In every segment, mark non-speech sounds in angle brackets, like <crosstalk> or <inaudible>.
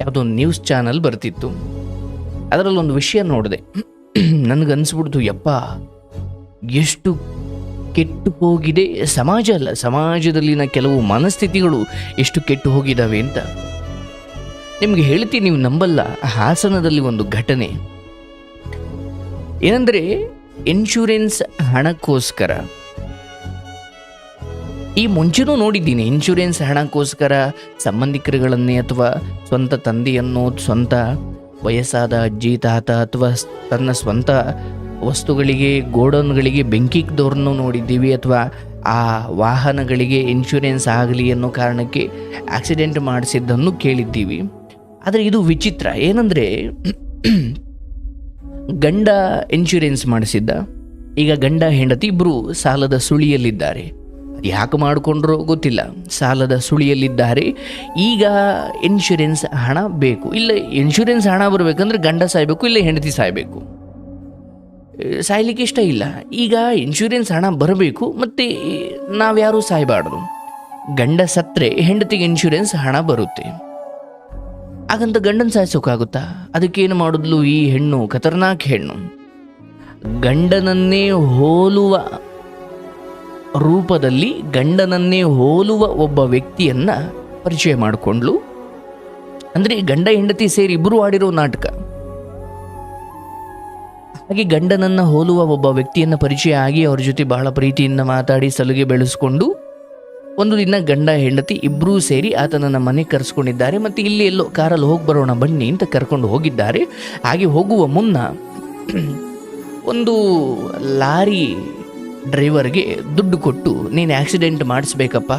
ಯಾವುದೋ news channel ಬರ್ತಿತ್ತು. ಅದರಲ್ಲೊಂದು ವಿಷಯ ನೋಡಿದೆ. ನನಗನ್ಸ್ಬಿಡ್ತು ಯಪ್ಪ, ಎಷ್ಟು ಕೆಟ್ಟು ಹೋಗಿದೆ. ಸಮಾಜ ಅಲ್ಲ, ಸಮಾಜದಲ್ಲಿನ ಕೆಲವು ಮನಸ್ಥಿತಿಗಳು ಎಷ್ಟು ಕೆಟ್ಟು ಹೋಗಿದ್ದಾವೆ ಅಂತ. ನಿಮಗೆ ಹೇಳ್ತೀನಿ ನೀವು ನಂಬಲ್ಲ, ಹಾಸನದಲ್ಲಿ ಒಂದು ಘಟನೆ. ಏನಂದರೆ ಇನ್ಶೂರೆನ್ಸ್ ಹಣಕ್ಕೋಸ್ಕರ. ಈ ಮುಂಚೆನೂ ನೋಡಿದ್ದೀನಿ ಇನ್ಶೂರೆನ್ಸ್ ಹಣಕ್ಕೋಸ್ಕರ ಸಂಬಂಧಿಕರುಗಳನ್ನೇ ಅಥವಾ ಸ್ವಂತ ತಂದೆಯನ್ನು, ಸ್ವಂತ ವಯಸ್ಸಾದ ಅಜ್ಜಿ, ತಾತ ಅಥವಾ ತನ್ನ ಸ್ವಂತ ವಸ್ತುಗಳಿಗೆ, ಗೋಡೌನ್ಗಳಿಗೆ ಬೆಂಕಿದ್ದವ್ರನ್ನು ನೋಡಿದ್ದೀವಿ ಅಥವಾ ಆ ವಾಹನಗಳಿಗೆ ಇನ್ಶೂರೆನ್ಸ್ ಆಗಲಿ ಅನ್ನೋ ಕಾರಣಕ್ಕೆ ಆಕ್ಸಿಡೆಂಟ್ ಮಾಡಿಸಿದ್ದನ್ನು ಕೇಳಿದ್ದೀವಿ. ಆದರೆ ಇದು ವಿಚಿತ್ರ. ಏನಂದರೆ, ಗಂಡ ಇನ್ಶೂರೆನ್ಸ್ ಮಾಡಿಸಿದ್ದ. ಈಗ ಗಂಡ ಹೆಂಡತಿ ಇಬ್ಬರು ಸಾಲದ ಸುಳಿಯಲ್ಲಿದ್ದಾರೆ. ಯಾಕೆ ಮಾಡಿಕೊಂಡ್ರೋ ಗೊತ್ತಿಲ್ಲ. ಸಾಲದ ಸುಳಿಯಲ್ಲಿದ್ದಾರೆ. ಈಗ ಇನ್ಶೂರೆನ್ಸ್ ಹಣ ಬೇಕು. ಇಲ್ಲ ಇನ್ಶೂರೆನ್ಸ್ ಹಣ ಬರಬೇಕಂದ್ರೆ ಗಂಡ ಸಾಯಬೇಕು, ಇಲ್ಲ ಹೆಂಡತಿ ಸಾಯಬೇಕು. ಸಾಯ್ಲಿಕ್ಕೆ ಇಷ್ಟ ಇಲ್ಲ. ಈಗ ಇನ್ಶೂರೆನ್ಸ್ ಹಣ ಬರಬೇಕು, ಮತ್ತು ನಾವ್ಯಾರೂ ಸಾಯಬಾರ್ದು. ಗಂಡ ಸತ್ತರೆ ಹೆಂಡತಿಗೆ ಇನ್ಶೂರೆನ್ಸ್ ಹಣ ಬರುತ್ತೆ. ಹಾಗಂತ ಗಂಡನ ಸಾಯಿಸೋಕ್ಕಾಗುತ್ತಾ ಅದಕ್ಕೇನು ಮಾಡಿದ್ಲು ಈ ಹೆಣ್ಣು? ಖತರ್ನಾಕ್ ಹೆಣ್ಣು. ಗಂಡನನ್ನೇ ಹೋಲುವ ರೂಪದಲ್ಲಿ ಗಂಡನನ್ನೇ ಹೋಲುವ ಒಬ್ಬ ವ್ಯಕ್ತಿಯನ್ನ ಪರಿಚಯ ಮಾಡಿಕೊಂಡ್ಲು. ಅಂದರೆ ಗಂಡ ಹೆಂಡತಿ ಸೇರಿ ಇಬ್ಬರು ಆಡಿರೋ ನಾಟಕ. ಹಾಗೆ ಗಂಡನನ್ನ ಹೋಲುವ ಒಬ್ಬ ವ್ಯಕ್ತಿಯನ್ನ ಪರಿಚಯ ಆಗಿ ಅವ್ರ ಜೊತೆ ಬಹಳ ಪ್ರೀತಿಯಿಂದ ಮಾತಾಡಿ ಸಲುಗೆ ಬೆಳೆಸ್ಕೊಂಡು, ಒಂದು ದಿನ ಗಂಡ ಹೆಂಡತಿ ಇಬ್ಬರೂ ಸೇರಿ ಆತನನ್ನ ಮನೆ ಕರೆಸ್ಕೊಂಡಿದ್ದಾರೆ. ಮತ್ತು ಇಲ್ಲಿ ಎಲ್ಲೋ ಕಾರಲ್ಲಿ ಹೋಗಿ ಬರೋಣ ಬನ್ನಿ ಅಂತ ಕರ್ಕೊಂಡು ಹೋಗಿದ್ದಾರೆ. ಹಾಗೆ ಹೋಗುವ ಮುನ್ನ ಒಂದು ಲಾರಿ ಡ್ರೈವರ್ಗೆ ದುಡ್ಡು ಕೊಟ್ಟು, ನೀನು ಆಕ್ಸಿಡೆಂಟ್ ಮಾಡಿಸ್ಬೇಕಪ್ಪ.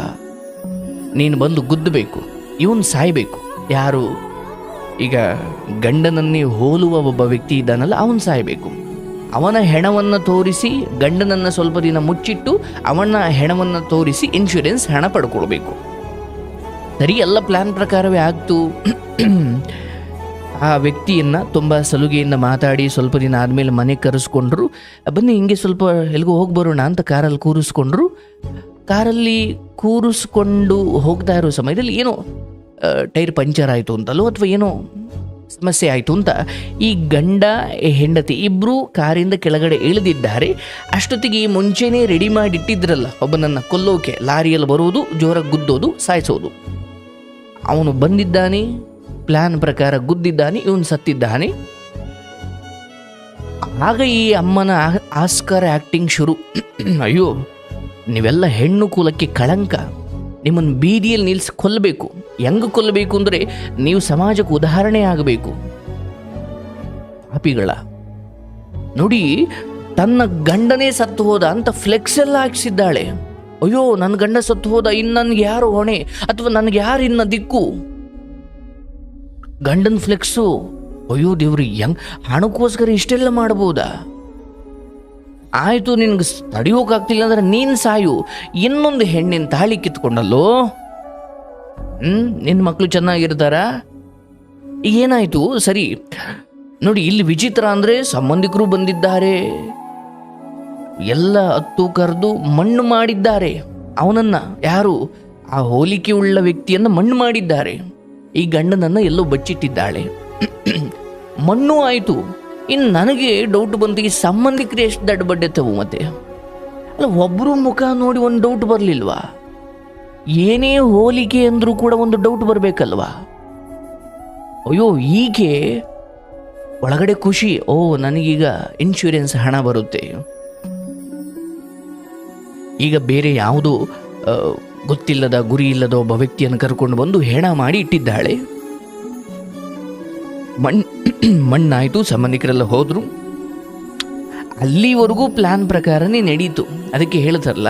ನೀನು ಬಂದು ಗುದ್ದಬೇಕು. ಇವನು ಸಾಯಬೇಕು. ಯಾರು? ಈಗ ಗಂಡನನ್ನೇ ಹೋಲುವ ಒಬ್ಬ ವ್ಯಕ್ತಿ ಇದ್ದಾನಲ್ಲ, ಅವನು ಸಾಯಬೇಕು. ಅವನ ಹೆಣವನ್ನು ತೋರಿಸಿ ಗಂಡನನ್ನು ಸ್ವಲ್ಪ ದಿನ ಮುಚ್ಚಿಟ್ಟು, ಅವನ ಹೆಣವನ್ನು ತೋರಿಸಿ ಇನ್ಶೂರೆನ್ಸ್ ಹಣ ಪಡ್ಕೊಳ್ಬೇಕು. ಸರಿ, ಎಲ್ಲ ಪ್ಲ್ಯಾನ್ ಪ್ರಕಾರವೇ ಆಗ್ತು. ಆ ವ್ಯಕ್ತಿಯನ್ನು ತುಂಬ ಸಲುಗೆಯಿಂದ ಮಾತಾಡಿ ಸ್ವಲ್ಪ ದಿನ ಆದಮೇಲೆ ಮನೆ ಕರೆಸ್ಕೊಂಡ್ರು. ಬನ್ನಿ ಹಿಂಗೆ ಸ್ವಲ್ಪ ಎಲ್ಲಿಗೂ ಹೋಗಿ ಬರೋಣ ಅಂತ ಕಾರಲ್ಲಿ ಕೂರಿಸ್ಕೊಂಡ್ರು. ಕಾರಲ್ಲಿ ಕೂರಿಸ್ಕೊಂಡು ಹೋಗ್ತಾ ಇರೋ ಸಮಯದಲ್ಲಿ ಏನೋ ಟೈರ್ ಪಂಚರ್ ಆಯಿತು ಅಂತಲೋ ಅಥವಾ ಏನೋ ಸಮಸ್ಯೆ ಆಯಿತು ಅಂತ ಈ ಗಂಡ ಹೆಂಡತಿ ಇಬ್ಬರು ಕಾರಿಂದ ಕೆಳಗಡೆ ಇಳಿದಿದ್ದಾರೆ. ಅಷ್ಟೊತ್ತಿಗೆ ಈ ಮುಂಚೆನೇ ರೆಡಿ ಮಾಡಿಟ್ಟಿದ್ರಲ್ಲ ಒಬ್ಬನನ್ನು ಕೊಲ್ಲೋಕೆ, ಲಾರಿಯಲ್ಲಿ ಬರೋದು, ಜೋರಾಗಿ ಗುದ್ದೋದು, ಸಾಯಿಸೋದು. ಅವನು ಬಂದಿದ್ದಾನೆ. ಪ್ಲಾನ್ ಪ್ರಕಾರ ಗುದ್ದಿದ್ದಾನೆ, ಇವನು ಸತ್ತಿದ್ದಾನೆ. ಆಗ ಈ ಅಮ್ಮನ ಆಸ್ಕರ್ ಆಕ್ಟಿಂಗ್ ಶುರು. <clears throat> ಅಯ್ಯೋ, ನೀವೆಲ್ಲ ಹೆಣ್ಣು ಕುಲಕ್ಕೆ ಕಳಂಕ. ನಿಮ್ಮನ್ನು ಬೀದಿಯಲ್ಲಿ ನಿಲ್ಲಿಸಿ ಕೊಲ್ಲಬೇಕು. ಹೆಂಗೆ ಕೊಲ್ಲಬೇಕು ಅಂದರೆ ನೀವು ಸಮಾಜಕ್ಕೆ ಉದಾಹರಣೆ ಆಗಬೇಕು. ಪಾಪಿಗಳ, ನೋಡಿ, ತನ್ನ ಗಂಡನೇ ಸತ್ತು ಹೋದ ಅಂತ ಫ್ಲೆಕ್ಸ್ ಎಲ್ಲ ಹಾಕ್ಸಿದ್ದಾಳೆ. ಅಯ್ಯೋ ನನ್ನ ಗಂಡ ಸತ್ತು ಹೋದ ಇನ್ನು ನನಗೆ ಯಾರು ಹೊಣೆ? ಅಥವಾ ನನಗೆ ಯಾರು ಇನ್ನ ದಿಕ್ಕು? ಗಂಡನ ಫ್ಲೆಕ್ಸು ಅಯ್ಯೋ ದೇವ್ರಿ, ಹೆಂಗ್ ಹಣಕ್ಕೋಸ್ಕರ ಇಷ್ಟೆಲ್ಲ ಮಾಡ್ಬೋದಾ? ಆಯಿತು, ನಿನಗೆ ತಡಿಯೋಕ್ಕಾಗ್ತಿಲ್ಲ ಅಂದ್ರೆ ನೀನು ಸಾಯು. ಇನ್ನೊಂದು ಹೆಣ್ಣಿನ ತಾಳಿ ಕಿತ್ಕೊಂಡಲ್ಲೋ? ಹ್ಮ್ ನಿನ್ನ ಮಕ್ಕಳು ಚೆನ್ನಾಗಿರ್ತಾರ? ಏನಾಯ್ತು? ಸರಿ. ನೋಡಿ, ಇಲ್ಲಿ ವಿಚಿತ್ರ ಅಂದ್ರೆ ಸಂಬಂಧಿಕರು ಬಂದಿದ್ದಾರೆ. ಎಲ್ಲ ಹತ್ತು ಕರೆದು ಮಣ್ಣು ಮಾಡಿದ್ದಾರೆ. ಅವನನ್ನ ಯಾರು? ಆ ಹೋಲಿಕೆ ಉಳ್ಳ ವ್ಯಕ್ತಿಯನ್ನ ಮಣ್ಣು ಮಾಡಿದ್ದಾರೆ. ಈ ಗಂಡನನ್ನು ಎಲ್ಲೋ ಬಚ್ಚಿಟ್ಟಿದ್ದಾಳೆ. ಮಣ್ಣು ಆಯಿತು. ಇನ್ನು ನನಗೆ ಡೌಟ್ ಬಂತು. ಈ ಸಂಬಂಧಿಕರು ಎಷ್ಟು ದಡ್ಡ ತವು ಮತ್ತೆ? ಅಲ್ಲ ಒಬ್ಬರು ಮುಖ ನೋಡಿ ಒಂದು ಡೌಟ್ ಬರಲಿಲ್ವಾ? ಏನೇ ಹೋಲಿಕೆ ಅಂದರೂ ಕೂಡ ಒಂದು ಡೌಟ್ ಬರಬೇಕಲ್ವಾ? ಅಯ್ಯೋ, ಹೀಗೆ ಒಳಗಡೆ ಖುಷಿ. ಓ, ನನಗೀಗ ಇನ್ಶೂರೆನ್ಸ್ ಹಣ ಬರುತ್ತೆ. ಈಗ ಬೇರೆ ಯಾವುದೋ ಗೊತ್ತಿಲ್ಲದ ಗುರಿ ಇಲ್ಲದ ಒಬ್ಬ ವ್ಯಕ್ತಿಯನ್ನು ಕರ್ಕೊಂಡು ಬಂದು ಹೆಣ ಮಾಡಿ ಇಟ್ಟಿದ್ದಾಳೆ. ಮಣ್ <clears throat> ಮಣ್ಣಾಯಿತು, ಸಂಬಂಧಿಕರೆಲ್ಲ ಹೋದ್ರು. ಅಲ್ಲಿವರೆಗೂ ಪ್ಲಾನ್ ಪ್ರಕಾರನೇ ನಡೀತು. ಅದಕ್ಕೆ ಹೇಳ್ತಾರಲ್ಲ,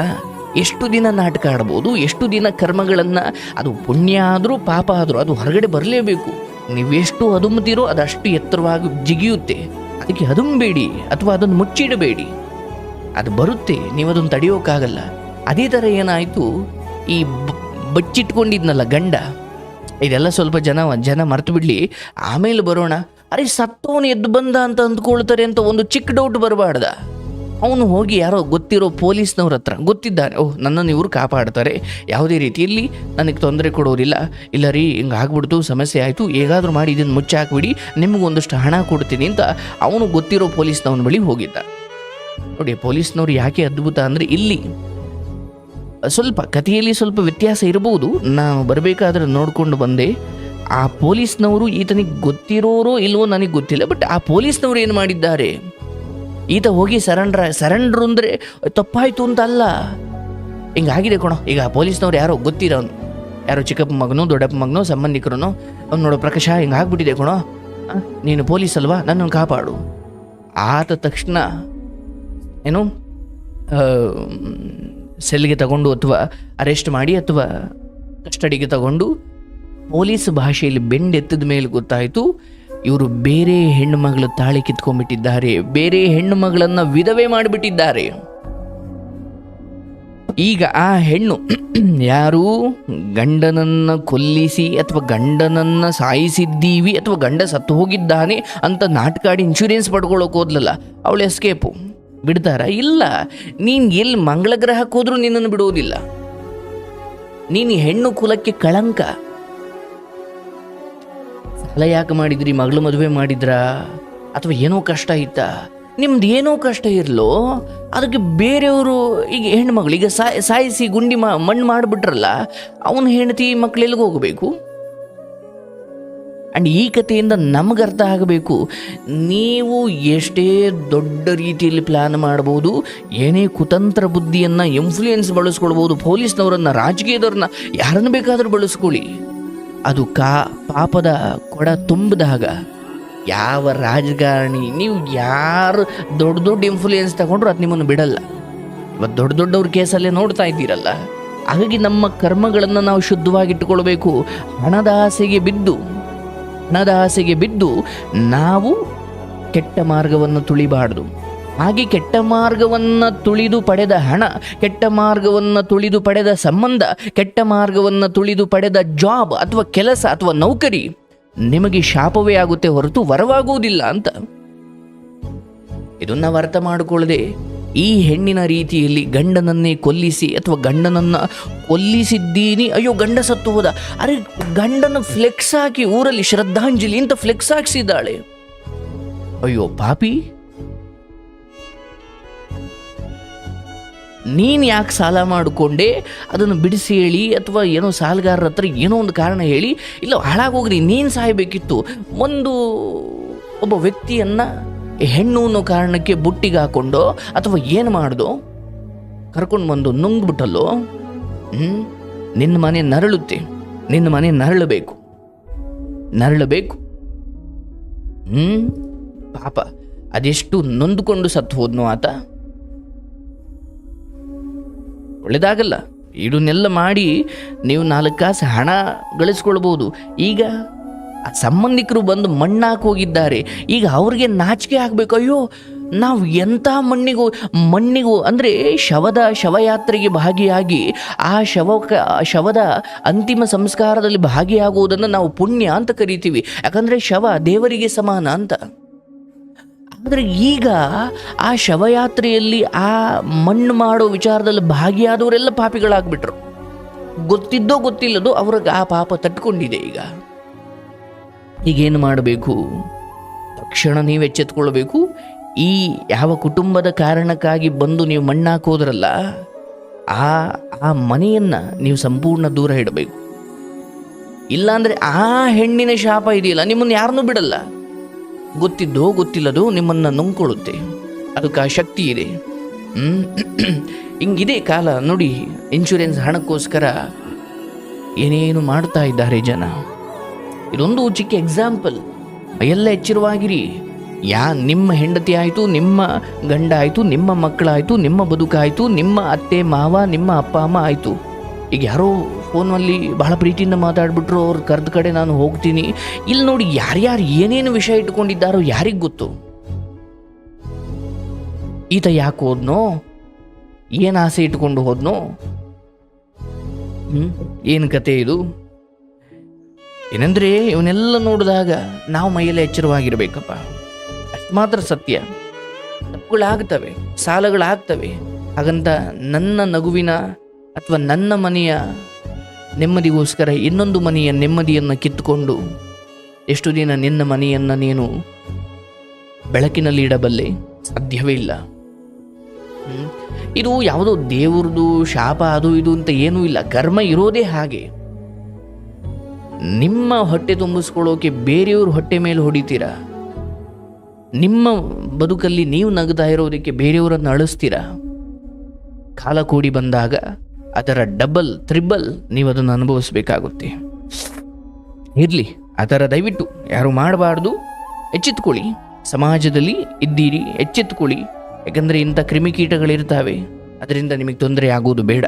ಎಷ್ಟು ದಿನ ನಾಟಕ ಆಡ್ಬೋದು, ಎಷ್ಟು ದಿನ ಕರ್ಮಗಳನ್ನು, ಅದು ಪುಣ್ಯ ಆದರೂ ಪಾಪ ಆದರೂ ಅದು ಹೊರಗಡೆ ಬರಲೇಬೇಕು. ನೀವೆಷ್ಟು ಅದುಮ್ತೀರೋ ಅದಷ್ಟು ಎತ್ತರವಾಗಿ ಜಿಗಿಯುತ್ತೆ. ಅದಕ್ಕೆ ಅದುಂಬೇಡಿ, ಅಥವಾ ಅದನ್ನು ಮುಚ್ಚಿಡಬೇಡಿ. ಅದು ಬರುತ್ತೆ ನೀವು ಅದನ್ನು ತಡೆಯೋಕ್ಕಾಗಲ್ಲ. ಅದೇ ಥರ ಏನಾಯಿತು ಈ ಬಚ್ಚಿಟ್ಕೊಂಡಿದ್ನಲ್ಲ ಗಂಡ. ಇದೆಲ್ಲ ಸ್ವಲ್ಪ ಜನ ಜನ ಮರ್ತು ಬಿಡಲಿ. ಆಮೇಲೆ ಬರೋಣ. ಅರೆ ಸತ್ತವನು ಎದ್ದು ಬಂದ ಅಂತ ಅಂದ್ಕೊಳ್ತಾರೆ ಅಂತ ಒಂದು ಚಿಕ್ಕ ಡೌಟ್ ಬರಬಾರ್ದ. ಅವನು ಹೋಗಿ ಯಾರೋ ಗೊತ್ತಿರೋ ಪೊಲೀಸ್ನವ್ರ ಹತ್ರ ಗೊತ್ತಿದ್ದಾರೆ ಓಹ್, ನನ್ನನ್ನು ಇವರು ಕಾಪಾಡ್ತಾರೆ. ಯಾವುದೇ ರೀತಿಯಲ್ಲಿ ನನಗೆ ತೊಂದರೆ ಕೊಡೋರಿಲ್ಲ. ಇಲ್ಲ ರೀ, ಹಿಂಗೆ ಆಗ್ಬಿಡ್ತು, ಸಮಸ್ಯೆ ಆಯಿತು. ಹೇಗಾದರೂ ಮಾಡಿ ಇದನ್ನು ಮುಚ್ಚಾಕ್ಬಿಡಿ ನಿಮಗೊಂದಷ್ಟು ಹಣ ಕೊಡ್ತೀನಿ ಅಂತ ಅವನು ಗೊತ್ತಿರೋ ಪೊಲೀಸ್ನವನ ಬಳಿ ಹೋಗಿದ್ದ. ನೋಡಿ, ಪೊಲೀಸ್ನವ್ರು ಯಾಕೆ ಅದ್ಭುತ ಅಂದರೆ ಇಲ್ಲಿ ಸ್ವಲ್ಪ ಕಥೆಯಲ್ಲಿ ಸ್ವಲ್ಪ ವ್ಯತ್ಯಾಸ ಇರಬಹುದು. ನಾನು ಬರಬೇಕಾದ್ರೆ ನೋಡಿಕೊಂಡು ಬಂದೆ. ಆ ಪೊಲೀಸ್ನವರು ಈತನಿಗೆ ಗೊತ್ತಿರೋರೋ ಇಲ್ವೋ ನನಗೆ ಗೊತ್ತಿಲ್ಲ. ಬಟ್ ಆ ಪೊಲೀಸ್ನವರು ಏನು ಮಾಡಿದ್ದಾರೆ? ಈತ ಹೋಗಿ ಸರೆಂಡ್ರ ಸರೆಂಡ್ರು ಅಂದರೆ ತಪ್ಪಾಯಿತು ಅಂತ ಅಲ್ಲ. ಹಿಂಗಾಗಿದೆ ಕಣೋ. ಈಗ ಪೊಲೀಸ್ನವ್ರು ಯಾರೋ ಗೊತ್ತಿರೋನು ಯಾರೋ ಚಿಕ್ಕಪ್ಪ ಮಗನೋ ದೊಡ್ಡಪ್ಪ ಮಗನೋ ಸಂಬಂಧಿಕರನೋ ಅವ್ನು ನೋಡೋ ಪ್ರಕಾಶ ಹಿಂಗೆ ಆಗ್ಬಿಟ್ಟಿದೆ ಕಣೋ. ನೀನು ಪೊಲೀಸ್ ಅಲ್ವಾ? ನನ್ನನ್ನು ಕಾಪಾಡು. ಆದ ತಕ್ಷಣ ಏನು ಆ, ಸೆಲ್ಗೆ ತಗೊಂಡು ಅಥವಾ ಅರೆಸ್ಟ್ ಮಾಡಿ ಅಥವಾ ಕಸ್ಟಡಿಗೆ ತಗೊಂಡು ಪೊಲೀಸ್ ಭಾಷೆಯಲ್ಲಿ ಬೆಂಡೆತ್ತಿದ ಮೇಲೆ ಗೊತ್ತಾಯಿತು, ಇವರು ಬೇರೆ ಹೆಣ್ಣು ಮಗಳ ತಾಳಿ ಕಿತ್ಕೊಂಡ್ಬಿಟ್ಟಿದ್ದಾರೆ, ಬೇರೆ ಹೆಣ್ಣು ಮಗಳನ್ನು ವಿಧವೆ ಮಾಡಿಬಿಟ್ಟಿದ್ದಾರೆ. ಈಗ ಆ ಹೆಣ್ಣು <clears throat> ಯಾರು? ಗಂಡನನ್ನ ಕೊಲ್ಲಿಸಿ ಅಥವಾ ಗಂಡನನ್ನ ಸಾಯಿಸಿದ್ದೀವಿ ಅಥವಾ ಗಂಡ ಸತ್ತು ಹೋಗಿದ್ದಾನೆ ಅಂತ ನಾಟಕಾಡಿ ಇನ್ಶೂರೆನ್ಸ್ ಪಡ್ಕೊಳ್ಳೋಕೆ ಹೋದ್ಲಲ್ಲ, ಅವಳು ಎಸ್ಕೇಪು ಬಿಡ್ತಾರ? ಇಲ್ಲ. ನೀನು ಎಲ್ಲಿ ಮಂಗಳ ಗ್ರಹಕ್ಕೆ ಹೋದ್ರೂ ನಿನ್ನನ್ನು ಬಿಡುವುದಿಲ್ಲ. ನೀನು ಹೆಣ್ಣು ಕುಲಕ್ಕೆ ಕಳಂಕ. ಸಾಲ ಯಾಕೆ ಮಾಡಿದ್ರಿ? ಮಗಳು ಮದುವೆ ಮಾಡಿದ್ರಾ? ಅಥವಾ ಏನೋ ಕಷ್ಟ ಇತ್ತಾ? ನಿಮ್ದು ಏನೋ ಕಷ್ಟ ಇರಲೋ? ಅದಕ್ಕೆ ಬೇರೆಯವರು ಈಗ ಹೆಣ್ಮಗಳು ಈಗ ಸಾಯ್, ಸಾಯಿಸಿ ಗುಂಡಿ ಮಣ್ಣು ಮಾಡಿಬಿಟ್ರಲ್ಲ, ಅವನ ಹೆಂಡತಿ ಮಕ್ಳು ಎಲ್ಲಿಗೆ ಹೋಗಬೇಕು? ಆ್ಯಂಡ್ ಈ ಕಥೆಯಿಂದ ನಮ್ಗೆ ಅರ್ಥ ಆಗಬೇಕು. ನೀವು ಎಷ್ಟೇ ದೊಡ್ಡ ರೀತಿಯಲ್ಲಿ ಪ್ಲ್ಯಾನ್ ಮಾಡ್ಬೋದು, ಏನೇ ಕುತಂತ್ರ ಬುದ್ಧಿಯನ್ನು ಇನ್ಫ್ಲೂಯೆನ್ಸ್ ಬಳಸ್ಕೊಳ್ಬೋದು, ಪೊಲೀಸ್ನವರನ್ನು, ರಾಜಕೀಯದವ್ರನ್ನ, ಯಾರನ್ನು ಬೇಕಾದರೂ ಬಳಸ್ಕೊಳ್ಳಿ. ಅದು ಕಾ, ಪಾಪದ ಕೊಡ ತುಂಬಿದಾಗ ಯಾವ ರಾಜಕಾರಣಿ, ನೀವು ಯಾರು ದೊಡ್ಡ ದೊಡ್ಡ ಇನ್ಫ್ಲೂಯೆನ್ಸ್ ತಗೊಂಡ್ರು ಅದು ನಿಮ್ಮನ್ನು ಬಿಡಲ್ಲ. ಇವತ್ತು ದೊಡ್ಡ ದೊಡ್ಡವ್ರ ಕೇಸಲ್ಲೇ ನೋಡ್ತಾ ಇದ್ದೀರಲ್ಲ. ಹಾಗಾಗಿ ನಮ್ಮ ಕರ್ಮಗಳನ್ನು ನಾವು ಶುದ್ಧವಾಗಿಟ್ಟುಕೊಳ್ಬೇಕು. ಹಣದ ಆಸೆಗೆ ಬಿದ್ದು ಹಣದ ಆಸೆಗೆ ಬಿದ್ದು ನಾವು ಕೆಟ್ಟ ಮಾರ್ಗವನ್ನು ತುಳಿಬಾರ್ದು. ಹಾಗೆ ಕೆಟ್ಟ ಮಾರ್ಗವನ್ನು ತುಳಿದು ಪಡೆದ ಹಣ, ಕೆಟ್ಟ ಮಾರ್ಗವನ್ನು ತುಳಿದು ಪಡೆದ ಸಂಬಂಧ, ಕೆಟ್ಟ ಮಾರ್ಗವನ್ನು ತುಳಿದು ಪಡೆದ ಜಾಬ್ ಅಥವಾ ಕೆಲಸ ಅಥವಾ ನೌಕರಿ ನಿಮಗೆ ಶಾಪವೇ ಆಗುತ್ತೆ ಹೊರತು ವರವಾಗುವುದಿಲ್ಲ ಅಂತ. ಇದನ್ನು ಅರ್ಥ ಮಾಡಿಕೊಳ್ಳದೆ ಈ ಹೆಣ್ಣಿನ ರೀತಿಯಲ್ಲಿ ಗಂಡನನ್ನೇ ಕೊಲ್ಲಿಸಿ ಅಥವಾ ಗಂಡನನ್ನು ಕೊಲ್ಲಿಸಿದ್ದೀನಿ, ಅಯ್ಯೋ, ಗಂಡ ಸತ್ತು ಹೋದ. ಅರೆ, ಗಂಡನ ಫ್ಲೆಕ್ಸ್ ಹಾಕಿ ಊರಲ್ಲಿ ಶ್ರದ್ಧಾಂಜಲಿ ಅಂತ ಫ್ಲೆಕ್ಸ್ ಹಾಕ್ಸಿದ್ದಾಳೆ. ಅಯ್ಯೋ, ಪಾಪಿ. ನೀನು ಯಾಕೆ ಸಾಲ ಮಾಡಿಕೊಂಡೆ? ಅದನ್ನು ಬಿಡಿಸಿ ಹೇಳಿ, ಅಥವಾ ಏನೋ ಸಾಲಗಾರರ ಹತ್ರ ಏನೋ ಒಂದು ಕಾರಣ ಹೇಳಿ, ಇಲ್ಲ ಹಾಳಾಗೋಗ್ರಿ ನೀನು ಸಾಯಬೇಕಿತ್ತು. ಒಂದು ಒಬ್ಬ ವ್ಯಕ್ತಿಯನ್ನು ಹೆಣ್ಣು ಅನ್ನೋ ಕಾರಣಕ್ಕೆ ಬುಟ್ಟಿಗೆ ಹಾಕೊಂಡು ಅಥವಾ ಏನು ಮಾಡ್ದೋ? ಕರ್ಕೊಂಡು ಬಂದು ನುಂಗ್ಬಿಟ್ಟಲ್ಲೋ? ಹ್ಞೂ ನಿನ್ನ ಮನೆ ನರಳುತ್ತೆ. ನಿನ್ನ ಮನೆ ನರಳಬೇಕು. ನರಳಬೇಕು. ಹ್ಞೂ ಪಾಪ, ಅದೆಷ್ಟು ನೊಂದುಕೊಂಡು ಸತ್ತು ಹೋದ್ನು ಆತ? ಒಳ್ಳೇದಾಗಲ್ಲ. ಇದನ್ನೆಲ್ಲ ಮಾಡಿ ನೀವು ನಾಲ್ಕು ಕಾಸು ಹಣ ಗಳಿಸ್ಕೊಳ್ಬೋದು. ಈಗ ಸಂಬಂಧಿಕರು ಬಂದು ಮಣ್ಣಾಕಿ ಹೋಗಿದ್ದಾರೆ. ಈಗ ಅವ್ರಿಗೆ ನಾಚಿಕೆ ಆಗಬೇಕು. ಅಯ್ಯೋ, ನಾವು ಎಂಥ ಮಣ್ಣಿಗೂ ಮಣ್ಣಿಗೂ, ಅಂದರೆ ಶವದ ಶವಯಾತ್ರೆಗೆ ಭಾಗಿಯಾಗಿ ಆ ಶವಕ, ಶವದ ಅಂತಿಮ ಸಂಸ್ಕಾರದಲ್ಲಿ ಭಾಗಿಯಾಗುವುದನ್ನು ನಾವು ಪುಣ್ಯ ಅಂತ ಕರಿತೀವಿ. ಯಾಕಂದರೆ ಶವ ದೇವರಿಗೆ ಸಮಾನ ಅಂತ. ಆದರೆ ಈಗ ಆ ಶವಯಾತ್ರೆಯಲ್ಲಿ ಆ ಮಣ್ಣು ಮಾಡೋ ವಿಚಾರದಲ್ಲಿ ಭಾಗಿಯಾದವರೆಲ್ಲ ಪಾಪಿಗಳಾಗ್ಬಿಟ್ರು. ಗೊತ್ತಿದ್ದೋ ಗೊತ್ತಿಲ್ಲದೋ ಅವ್ರಿಗೆ ಆ ಪಾಪ ತಟ್ಕೊಂಡಿದೆ ಈಗ. ಈಗೇನು ಮಾಡಬೇಕು? ತಕ್ಷಣ ನೀವು ಎಚ್ಚೆತ್ಕೊಳ್ಬೇಕು. ಈ ಯಾವ ಕುಟುಂಬದ ಕಾರಣಕ್ಕಾಗಿ ಬಂದು ನೀವು ಮಣ್ಣಾಕೋದ್ರಲ್ಲ, ಆ ಆ ಮನೆಯನ್ನು ನೀವು ಸಂಪೂರ್ಣ ದೂರ ಇಡಬೇಕು. ಇಲ್ಲಾಂದರೆ ಆ ಹೆಣ್ಣಿನ ಶಾಪ ಇದೆಯಲ್ಲ, ನಿಮ್ಮನ್ನು ಯಾರನ್ನೂ ಬಿಡಲ್ಲ. ಗೊತ್ತಿದ್ದೋ ಗೊತ್ತಿಲ್ಲದೋ ನಿಮ್ಮನ್ನು ನುಂಗ್ಕೊಳ್ಳುತ್ತೆ. ಅದಕ್ಕೆ ಆ ಶಕ್ತಿ ಇದೆ? ಹಿಂಗಿದೆ ಕಾಲ, ನೋಡಿ ಇನ್ಶೂರೆನ್ಸ್ ಹಣಕ್ಕೋಸ್ಕರ ಏನೇನು ಮಾಡ್ತಾ ಇದ್ದಾರೆ ಜನ. ಇದೊಂದು ಚಿಕ್ಕ ಎಕ್ಸಾಂಪಲ್ ಎಲ್ಲ ಎಚ್ಚರವಾಗಿರಿ. ಯಾ, ನಿಮ್ಮ ಹೆಂಡತಿ ಆಯಿತು, ನಿಮ್ಮ ಗಂಡ ಆಯಿತು, ನಿಮ್ಮ ಮಕ್ಕಳಾಯಿತು, ನಿಮ್ಮ ಬದುಕಾಯಿತು, ನಿಮ್ಮ ಅತ್ತೆ, ಮಾವ, ನಿಮ್ಮ ಅಪ್ಪ, ಅಮ್ಮ ಆಯಿತು. ಈಗ ಯಾರೋ ಫೋನಲ್ಲಿ ಬಹಳ ಪ್ರೀತಿಯಿಂದ ಮಾತಾಡ್ಬಿಟ್ರು, ಅವ್ರ ಕರೆದ ಕಡೆ ನಾನು ಹೋಗ್ತೀನಿ. ಇಲ್ಲಿ ನೋಡಿ ಯಾರ್ಯಾರು ಏನೇನು ವಿಷಯ ಇಟ್ಕೊಂಡಿದ್ದಾರೋ ಯಾರಿಗೆ ಗೊತ್ತು? ಈತ ಯಾಕೆ ಹೋದ್ನೋ? ಏನು ಆಸೆ ಇಟ್ಕೊಂಡು ಹೋದ್ನೋ? ಹ್ಞೂ ಏನು ಕತೆ ಇದು? ಏನಂದ್ರೆ ಇವನ್ನೆಲ್ಲ ನೋಡಿದಾಗ ನಾವು ಮೈಯಲ್ಲಿ ಎಚ್ಚರವಾಗಿರ್ಬೇಕಪ್ಪ. ಅಷ್ಟು ಮಾತ್ರ ಸತ್ಯ. ತಪ್ಪುಗಳಾಗ್ತವೆ, ಸಾಲಗಳಾಗ್ತವೆ. ಹಾಗಂತ ನನ್ನ ನಗುವಿನ ಅಥವಾ ನನ್ನ ಮನೆಯ ನೆಮ್ಮದಿಗೋಸ್ಕರ ಇನ್ನೊಂದು ಮನೆಯ ನೆಮ್ಮದಿಯನ್ನು ಕಿತ್ತುಕೊಂಡು ಎಷ್ಟು ದಿನ ನಿನ್ನ ಮನೆಯನ್ನು ನೀನು ಬೆಳಕಿನಲ್ಲಿ ಇಡಬಲ್ಲೆ? ಸಾಧ್ಯವೇ ಇಲ್ಲ. ಇದು ಯಾವುದೋ ದೇವ್ರದು ಶಾಪ ಅದು ಇದು ಅಂತ ಏನೂ ಇಲ್ಲ. ಕರ್ಮ ಇರೋದೇ ಹಾಗೆ. ನಿಮ್ಮ ಹೊಟ್ಟೆ ತುಂಬಿಸ್ಕೊಳ್ಳೋಕೆ ಬೇರೆಯವ್ರ ಹೊಟ್ಟೆ ಮೇಲೆ ಹೊಡಿತೀರಾ? ನಿಮ್ಮ ಬದುಕಲ್ಲಿ ನೀವು ನಗ್ತಾ ಇರೋದಕ್ಕೆ ಬೇರೆಯವರನ್ನು ಅಳಿಸ್ತೀರಾ? ಕಾಲ ಕೂಡಿ ಬಂದಾಗ ಅದರ ಡಬಲ್, ತ್ರಿಬಲ್ ನೀವು ಅದನ್ನು ಅನುಭವಿಸಬೇಕಾಗುತ್ತೆ. ಇರಲಿ, ಆ ಥರ ದಯವಿಟ್ಟು ಯಾರು ಮಾಡಬಾರ್ದು. ಎಚ್ಚೆತ್ಕೊಳ್ಳಿ ಸಮಾಜದಲ್ಲಿ ಇದ್ದೀರಿ ಎಚ್ಚೆತ್ಕೊಳ್ಳಿ ಯಾಕಂದರೆ ಇಂಥ ಕ್ರಿಮಿಕೀಟಗಳಿರ್ತಾವೆ. ಅದರಿಂದ ನಿಮಗೆ ತೊಂದರೆ ಆಗೋದು ಬೇಡ.